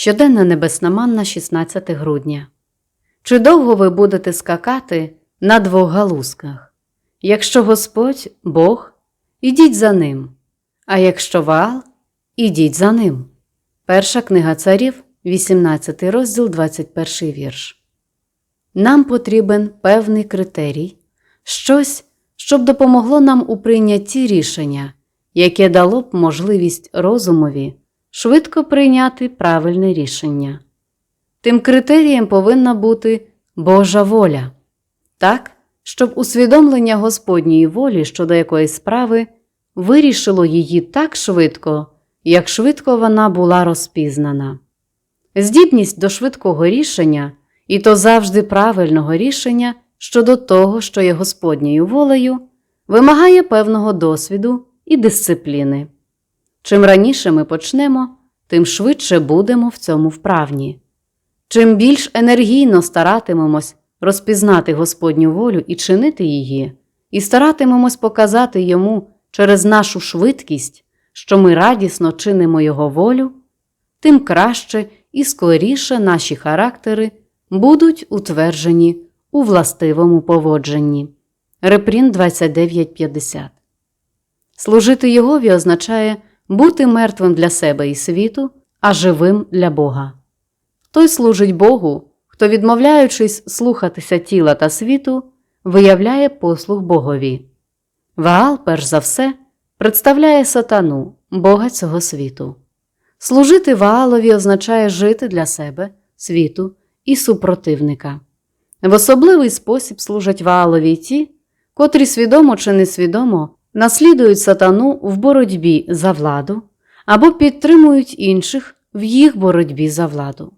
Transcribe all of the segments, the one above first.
Щоденна небесна манна 16 грудня. Чи довго ви будете скакати на двох галузках? Якщо Господь Бог, ідіть за ним, а якщо Ваал, ідіть за ним. Перша книга царів, 18 розділ, 21 вірш. Нам потрібен певний критерій, щось, щоб допомогло нам у прийнятті рішення, яке дало б можливість розумові швидко прийняти правильне рішення. Тим критерієм повинна бути Божа воля, так, щоб усвідомлення Господньої волі щодо якоїсь справи вирішило її так швидко, як швидко вона була розпізнана. Здібність до швидкого рішення, і то завжди правильного рішення щодо того, що є Господньою волею, вимагає певного досвіду і дисципліни. Чим раніше ми почнемо, тим швидше будемо в цьому вправні. Чим більш енергійно старатимемось розпізнати Господню волю і чинити її, і старатимемось показати йому через нашу швидкість, що ми радісно чинимо Його волю, тим краще і скоріше наші характери будуть утверджені у властивому поводженні. Репрін 29.50 Служити Єгові означає бути мертвим для себе і світу, а живим для Бога. Той служить Богу, хто, відмовляючись слухатися тіла та світу, виявляє послуг Богові. Ваал, перш за все, представляє сатану, Бога цього світу. Служити Ваалові означає жити для себе, світу і супротивника. В особливий спосіб служать Ваалові ті, котрі свідомо чи несвідомо наслідують сатану в боротьбі за владу або підтримують інших в їх боротьбі за владу.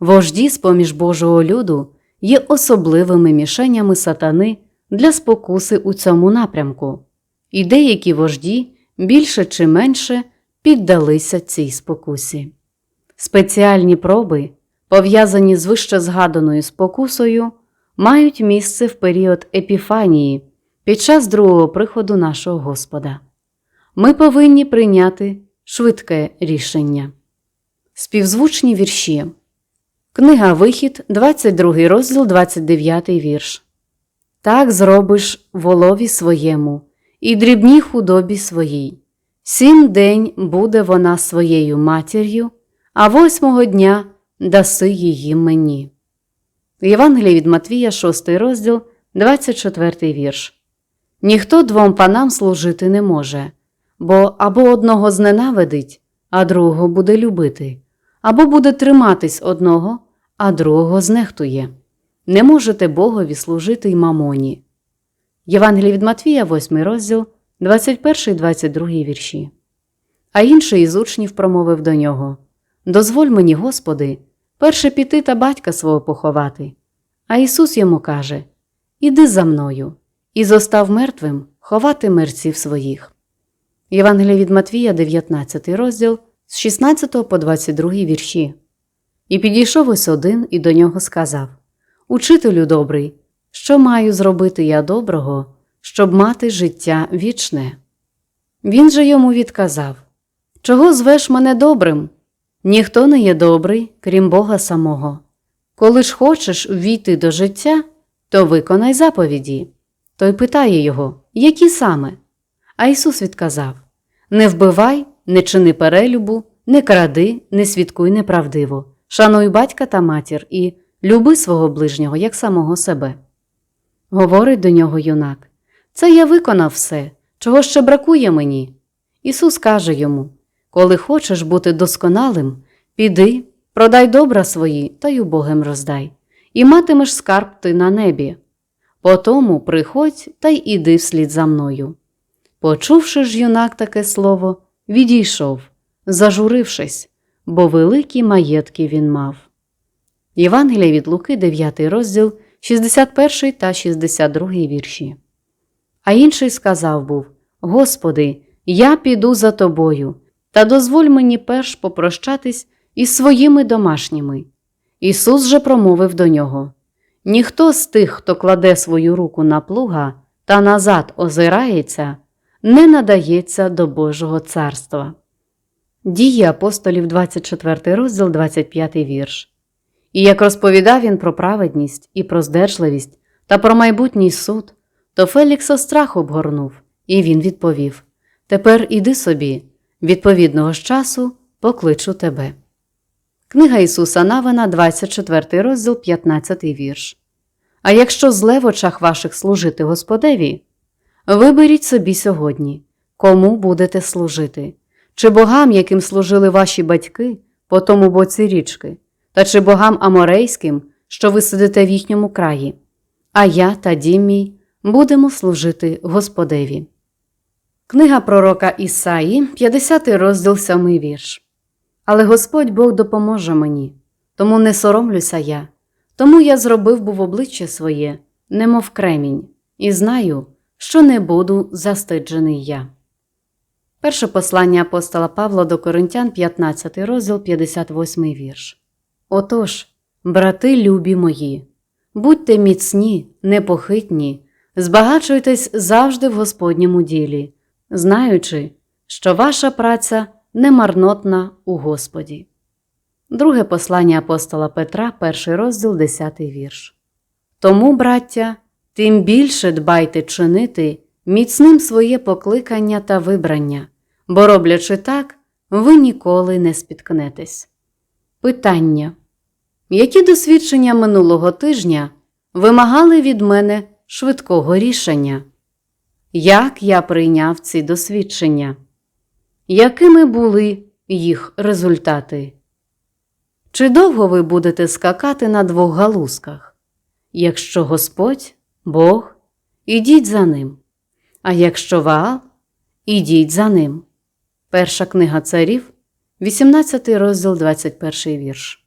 Вожді з поміж Божого люду є особливими мішенями сатани для спокуси у цьому напрямку, і деякі вожді більше чи менше піддалися цій спокусі. Спеціальні проби, пов'язані з вище згаданою спокусою, мають місце в період епіфанії під час другого приходу нашого Господа. Ми повинні прийняти швидке рішення. Співзвучні вірші. Книга Вихід, 22 розділ, 29 вірш. Так зробиш волові своєму і дрібній худобі своїй. Сім день буде вона своєю матір'ю, а восьмого дня даси її мені. Євангеліє від Матвія, 6 розділ, 24 вірш. Ніхто двом панам служити не може, бо або одного зненавидить, а другого буде любити, або буде триматись одного, а другого знехтує. Не можете Богові служити й мамоні. Євангеліє від Матвія, 8 розділ, 21 22 вірші. А інший із учнів промовив до нього Дозволь мені, Господи, перше піти та батька свого поховати. А Ісус йому каже Іди за мною і зостав мертвим ховати мерців своїх. Євангеліє від Матвія, 19 розділ з 16 по 22 вірші. І підійшов ось один і до нього сказав Учителю добрий, що маю зробити я доброго, щоб мати життя вічне? Він же йому відказав Чого звеш мене добрим? Ніхто не є добрий, крім Бога самого. Коли ж хочеш ввійти до життя, то виконай заповіді. Той питає його, які саме? А Ісус відказав Не вбивай, не чини перелюбу, не кради, не свідкуй неправдиво, шануй батька та матір і люби свого ближнього як самого себе. Говорить до нього юнак Це я виконав все, чого ще бракує мені. Ісус каже йому Коли хочеш бути досконалим, піди, продай добра свої та й убогим роздай, і матимеш скарб ти на небі. Потому приходь та й іди вслід за мною. Почувши ж юнак таке слово, відійшов, зажурившись, бо великі маєтки він мав. Євангелія від Луки, 9 розділ, 61 та 62 вірші. А інший сказав був Господи, я піду за тобою, та дозволь мені перш попрощатись із своїми домашніми. Ісус же промовив до нього Ніхто з тих, хто кладе свою руку на плуга та назад озирається, не надається до Божого царства. Дії апостолів, 24 розділ, 25 вірш. І як розповідав він про праведність і про здержливість та про майбутній суд, то Фелікса страх обгорнув, і він відповів Тепер іди собі, відповідного ж часу покличу тебе. Книга Ісуса Навина, 24 розділ, 15 вірш. А якщо зле в очах ваших служити Господеві, виберіть собі сьогодні, кому будете служити, чи богам, яким служили ваші батьки по тому боці річки, та чи богам аморейським, що ви сидите в їхньому краї, а я та дім мій будемо служити Господеві. Книга пророка Ісаї, 50 розділ 7 вірш. Але Господь Бог допоможе мені, тому не соромлюся я, тому я зробив був обличчя своє, немов кремінь, і знаю, що не буду застиджений я. Перше послання апостола Павла до Коринтян, 15 розділ, 58 вірш. Отож, брати любі мої, будьте міцні, непохитні, збагачуйтесь завжди в Господньому ділі, знаючи, що ваша праця немарнотна у Господі. Друге послання апостола Петра, перший розділ, 10 вірш. Тому, браття, тим більше дбайте чинити міцним своє покликання та вибрання, бо роблячи так, ви ніколи не спіткнетесь. Питання. Які досвідчення минулого тижня вимагали від мене швидкого рішення? Як я прийняв ці досвідчення? Якими були їх результати? Чи довго ви будете скакати на двох галузках? Якщо Господь, Бог, ідіть за ним, а якщо Ваал, ідіть за ним. Перша книга царів, 18 розділ, 21 вірш.